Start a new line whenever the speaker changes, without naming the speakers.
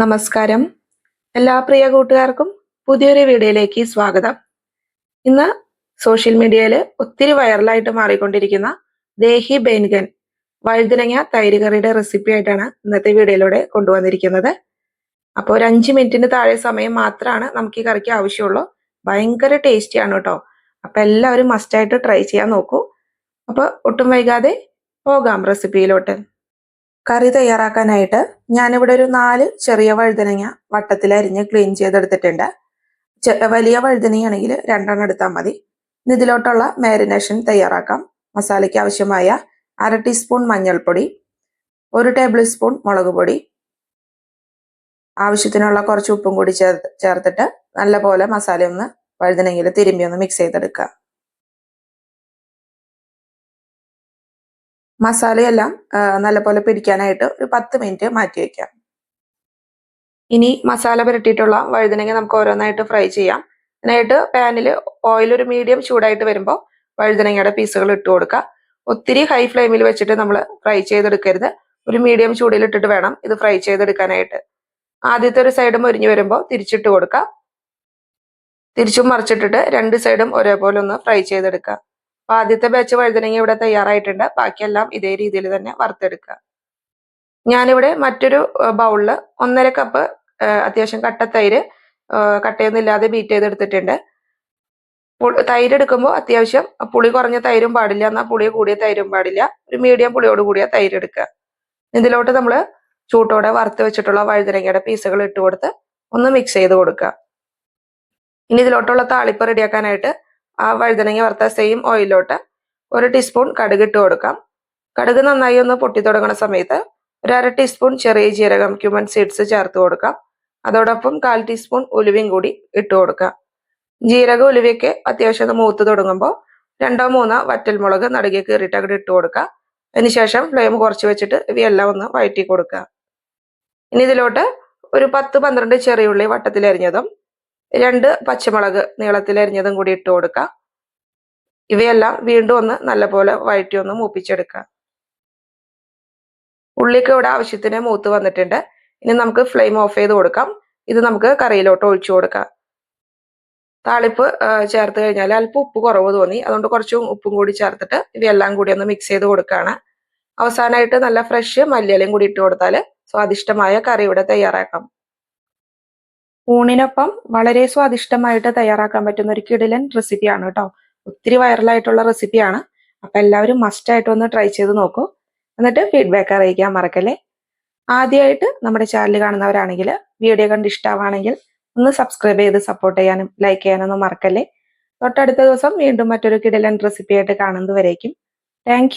നമസ്കാരം. എല്ലാ പ്രിയ കൂട്ടുകാർക്കും പുതിയൊരു വീഡിയോയിലേക്ക് സ്വാഗതം. ഇന്ന് സോഷ്യൽ മീഡിയയിൽ ഒത്തിരി വൈറലായിട്ട് മാറിക്കൊണ്ടിരിക്കുന്ന ദേഹി ബേൻഗൻ വഴുതിനങ്ങ തൈര് കറിയുടെ റെസിപ്പി ആയിട്ടാണ് ഇന്നത്തെ വീഡിയോയിലൂടെ കൊണ്ടുവന്നിരിക്കുന്നത്. അപ്പോൾ ഒരു അഞ്ച് മിനിറ്റിന് താഴെ സമയം മാത്രമാണ് നമുക്ക് ഈ കറിക്ക് ആവശ്യമുള്ളൂ. ഭയങ്കര ടേസ്റ്റിയാണ് കേട്ടോ. അപ്പോൾ എല്ലാവരും മസ്റ്റായിട്ട് ട്രൈ ചെയ്യാൻ നോക്കൂ. അപ്പോൾ ഒട്ടും വൈകാതെ പോകാം റെസിപ്പിയിലോട്ട് കറി തയ്യാറാക്കാനായിട്ട് ഞാനിവിടെ ഒരു നാല് ചെറിയ വഴുതനങ്ങ വട്ടത്തിൽ അരിഞ്ഞ് ക്ലീൻ ചെയ്തെടുത്തിട്ടുണ്ട്. വലിയ വഴുതനയാണെങ്കിൽ രണ്ടെണ്ണം എടുത്താൽ മതി. ഇതിലോട്ടുള്ള മാരിനേഷൻ തയ്യാറാക്കാം. മസാലയ്ക്ക് ആവശ്യമായ അര ടീസ്പൂൺ മഞ്ഞൾപ്പൊടി ഒരു ടേബിൾ സ്പൂൺ മുളക് പൊടി ആവശ്യത്തിനുള്ള കുറച്ച് ഉപ്പും കൂടി ചേർത്ത് ചേർത്തിട്ട് നല്ലപോലെ മസാല ഒന്ന് വഴുതനങ്ങയിൽ തിരുമ്പി ഒന്ന് മിക്സ് ചെയ്തെടുക്കുക മസാലയെല്ലാം നല്ലപോലെ പിടിക്കാനായിട്ട് ഒരു പത്ത് മിനിറ്റ് മാറ്റി വയ്ക്കാം ഇനി മസാല പുരട്ടിയിട്ടുള്ള വഴുതനങ്ങ നമുക്ക് ഓരോന്നായിട്ട് ഫ്രൈ ചെയ്യാം. അതിനായിട്ട് പാനിൽ ഓയിൽ ഒരു മീഡിയം ചൂടായിട്ട് വരുമ്പോൾ വഴുതനങ്ങയുടെ പീസുകൾ ഇട്ട് കൊടുക്കുക. ഒത്തിരി ഹൈ ഫ്ലെയിമിൽ വെച്ചിട്ട് നമ്മൾ ഫ്രൈ ചെയ്തെടുക്കരുത്. ഒരു മീഡിയം ചൂടിൽ ഇട്ടിട്ട് വേണം ഇത് ഫ്രൈ ചെയ്തെടുക്കാനായിട്ട്. ആദ്യത്തെ ഒരു സൈഡ് മുരിഞ്ഞു വരുമ്പോൾ തിരിച്ചിട്ട് കൊടുക്കുക. തിരിച്ചും മറിച്ചിട്ടിട്ട് രണ്ട് സൈഡും ഒരേപോലെ ഒന്ന് ഫ്രൈ ചെയ്തെടുക്കുക. അപ്പൊ ആദ്യത്തെ ബാച്ച് വഴുതനങ്ങ ഇവിടെ തയ്യാറായിട്ടുണ്ട്. ബാക്കിയെല്ലാം ഇതേ രീതിയിൽ തന്നെ വറുത്തെടുക്കുക. ഞാനിവിടെ മറ്റൊരു ബൗളിൽ ഒന്നര കപ്പ് അത്യാവശ്യം കട്ട തൈര് കട്ടയൊന്നുമില്ലാതെ ബീറ്റ് ചെയ്തെടുത്തിട്ടുണ്ട്. തൈര് എടുക്കുമ്പോൾ അത്യാവശ്യം പുളി കുറഞ്ഞ തൈരും പാടില്ല. എന്നാൽ പുളി കൂടിയ തൈരും പാടില്ല. ഒരു മീഡിയം പുളിയോട് കൂടിയ തൈര് എടുക്കുക ഇതിലോട്ട് നമ്മൾ ചൂട്ടോടെ വറുത്ത് വെച്ചിട്ടുള്ള വഴുതനങ്ങയുടെ പീസുകൾ ഇട്ട് കൊടുത്ത് ഒന്ന് മിക്സ് ചെയ്ത് കൊടുക്കുക. ഇനി ഇതിലോട്ടുള്ള താളിപ്പ് റെഡിയാക്കാനായിട്ട് ആ വഴുതനങ്ങ വറുത്ത സെയിം ഓയിലോട്ട് ഒരു ടീസ്പൂൺ കടുക് ഇട്ട് കൊടുക്കാം. കടുക് നന്നായി ഒന്ന് പൊട്ടി തുടങ്ങുന്ന സമയത്ത് ഒരു അര ടീസ്പൂൺ ചെറിയ ജീരകം ക്യുമൻ സീഡ്സ് ചേർത്ത് കൊടുക്കാം. അതോടൊപ്പം കാൽ ടീസ്പൂൺ ഉലുവയും കൂടി ഇട്ട് കൊടുക്കാം ജീരക ഉലുവയൊക്കെ അത്യാവശ്യം മൂത്ത് തുടങ്ങുമ്പോൾ രണ്ടോ മൂന്നോ വറ്റൽമുളക് നടുകെ കീറിയിട്ട് അങ്ങോട്ട് ഇട്ട് കൊടുക്കുക. അതിനുശേഷം ഫ്ലെയിം കുറച്ച് വെച്ചിട്ട് ഇവയെല്ലാം ഒന്ന് വഴറ്റി കൊടുക്കുക. ഇനി ഇതിലോട്ട് ഒരു പത്ത് പന്ത്രണ്ട് ചെറിയുള്ളി വട്ടത്തിലരിഞ്ഞതും രണ്ട് പച്ചമുളക് നീളത്തിലരിഞ്ഞതും കൂടി ഇട്ട് കൊടുക്കുക. ഇവയെല്ലാം വീണ്ടും ഒന്ന് നല്ലപോലെ വഴറ്റി ഒന്ന് മൂപ്പിച്ചെടുക്കുക. ഉള്ളിക്ക് ഇവിടെ ആവശ്യത്തിന് മൂത്ത് വന്നിട്ടുണ്ട്. ഇനി നമുക്ക് ഫ്ലെയിം ഓഫ് ചെയ്ത് കൊടുക്കാം. ഇത് നമുക്ക് കറിയിലോട്ട് ഒഴിച്ചു കൊടുക്കാം. താളിപ്പ് ചേർത്ത് കഴിഞ്ഞാൽ അല്പം ഉപ്പ് കുറവ് തോന്നി. അതുകൊണ്ട് കുറച്ച് ഉപ്പും കൂടി ചേർത്തിട്ട് ഇവയെല്ലാം കൂടി ഒന്ന് മിക്സ് ചെയ്ത് കൊടുക്കുകയാണ്. അവസാനമായിട്ട് നല്ല ഫ്രഷ് മല്ലിയിലയും കൂടി ഇട്ട് കൊടുത്താൽ സ്വാദിഷ്ടമായ കറി ഇവിടെ തയ്യാറാക്കാം. ഊണിനൊപ്പം വളരെ സ്വാദിഷ്ടമായിട്ട് തയ്യാറാക്കാൻ പറ്റുന്ന ഒരു കിടിലൻ റെസിപ്പിയാണ് കേട്ടോ. ഒത്തിരി വൈറലായിട്ടുള്ള റെസിപ്പിയാണ്. അപ്പം എല്ലാവരും മസ്റ്റായിട്ട് ഒന്ന് ട്രൈ ചെയ്ത് നോക്കൂ. എന്നിട്ട് ഫീഡ്ബാക്ക് അറിയിക്കാൻ മറക്കല്ലേ? ആദ്യമായിട്ട് നമ്മുടെ ചാനൽ കാണുന്നവരാണെങ്കിൽ വീഡിയോ കണ്ട് ഇഷ്ടമാണെങ്കിൽ ഒന്ന് സബ്സ്ക്രൈബ് ചെയ്ത് സപ്പോർട്ട് ചെയ്യാനും ലൈക്ക് ചെയ്യാനൊന്നും മറക്കല്ലേ? തൊട്ടടുത്ത ദിവസം വീണ്ടും മറ്റൊരു കിടലൻ റെസിപ്പിയായിട്ട് കാണുന്നതുവരേക്കും. താങ്ക്